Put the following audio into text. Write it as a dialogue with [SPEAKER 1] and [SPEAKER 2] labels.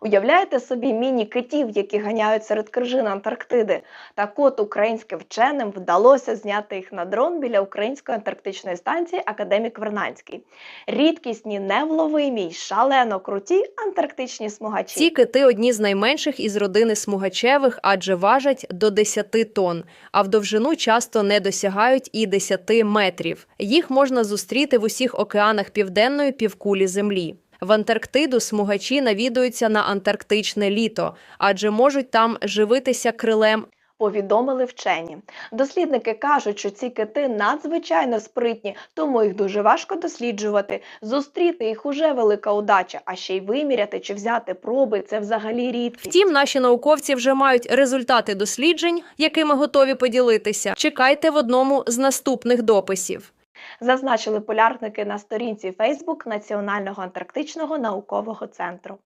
[SPEAKER 1] Уявляєте собі міні-китів, які ганяють серед крижин Антарктиди? Так от українським вченим вдалося зняти їх на дрон біля української антарктичної станції Академік Вернанський. Рідкісні, невловимі й шалено круті антарктичні смугачі.
[SPEAKER 2] Ці кити одні з найменших із родини смугачевих, адже важать до 10 тонн, а в довжину часто не досягають і 10 метрів. Їх можна зустріти в усіх океанах південної півкулі Землі. В Антарктиду смугачі навідуються на антарктичне літо, адже можуть там живитися крилем
[SPEAKER 1] повідомили вчені. Дослідники кажуть, що ці кити надзвичайно спритні, тому їх дуже важко досліджувати. Зустріти їх уже велика удача, а ще й виміряти чи взяти проби це взагалі рідкість.
[SPEAKER 2] Втім, наші науковці вже мають результати досліджень, якими готові поділитися. Чекайте в одному з наступних дописів.
[SPEAKER 1] Зазначили полярники на сторінці Фейсбук Національного антарктичного наукового центру.